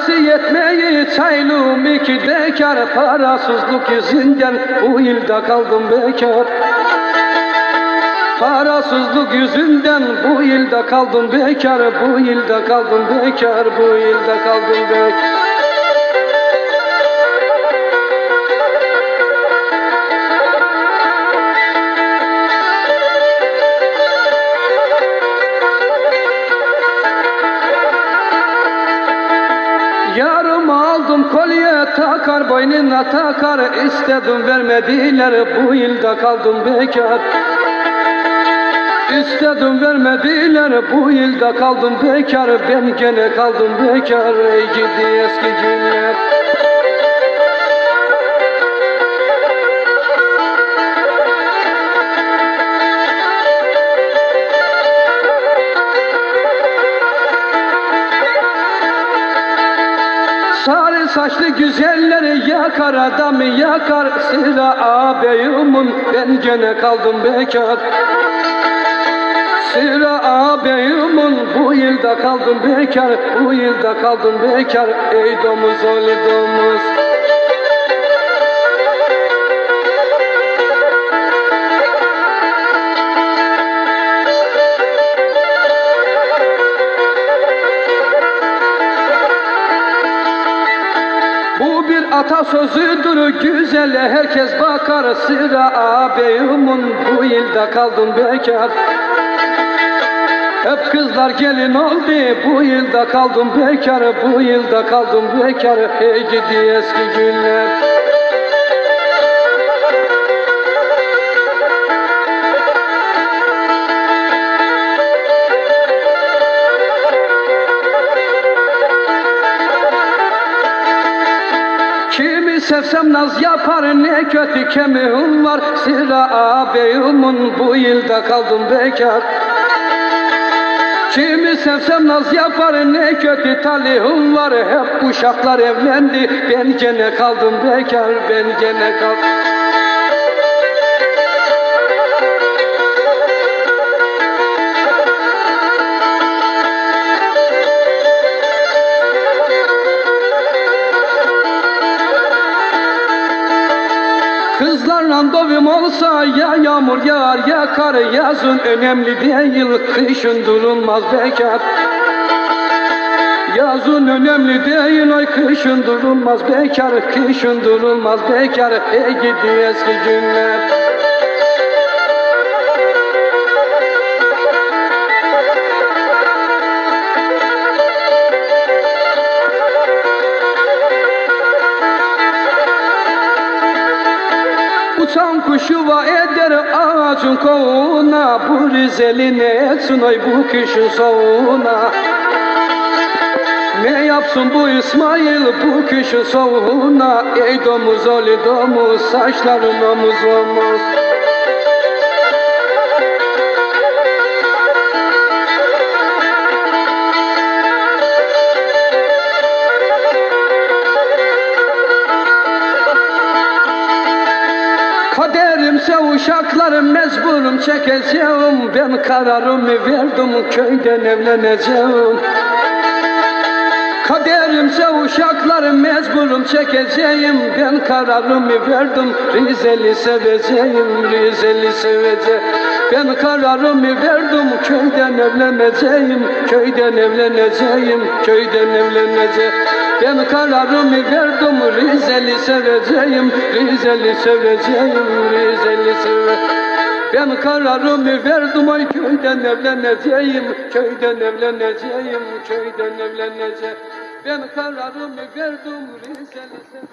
Parası yetmeyi çaylım iki bekar Parasızlık yüzünden bu ilde kaldım bekar. Parasızlık yüzünden bu ilde kaldım bekar Bu ilde kaldım bekar Bu ilde kaldım bekar kolye takar boynuna takar. İstedim vermediler bu ilde kaldım bekar. İstedim vermediler bu ilde kaldım bekar. Ben gene kaldım bekar. Ey gidi eski günler Sarı saçlı güzelleri yakar adamı yakar. Sıra ağabeyimin ben gene kaldım bekar. Sıra ağabeyimin bu yılda kaldım bekar. Bu yılda kaldım bekar. Ey domuz oğlu domuz atasözüdür güzele herkes bakar Sıra ağabeyimin bu yılda kaldım bekar. Hep kızlar gelin oldu bu yılda kaldım bekar. Bu yılda kaldım bekar hey gidi eski günler sevsem naz yapar ne kötü kemiğim var. Sıra ağabeyimin bu yılda kaldım bekar. Kimi sevsem naz yapar ne kötü talihim var. Hep uşaklar evlendi ben gene kaldım bekar ben gene kaldım Dovim olsa ya yağmur yağar ya kar Yazın önemli değil kışın durulmaz bekar Yazın önemli değil ay kışın durulmaz bekar Kışın durulmaz bekar ey gidi eski günler Uçan kuşu va eder ağacın kovuğuna Bu Rizeli ne etsin ay bu kışın soğuğuna Ne yapsın bu İsmail bu kışın soğuğuna Ey domuz oli domuz saçların omuz omuz Kaderimse uşaklarım mecburum çekeceğim. Ben kararımı verdim köyden evleneceğim. Kaderimse uşaklarım mecburum çekeceğim. Ben kararımı verdim Rizeli seveceğim Rizeli seveceğim. Ben kararımı verdim köyden evleneceğim. Köyden evleneceğim Köyden evleneceğim ben kararımı verdim Rizeli seveceğim Rizeli seveceğim Rizeli seveceğim ben kararımı verdim ay köyden evleneceğim Köyden evleneceğim Köyden evleneceğim. Ben kararımı verdim Rizeli seveceğim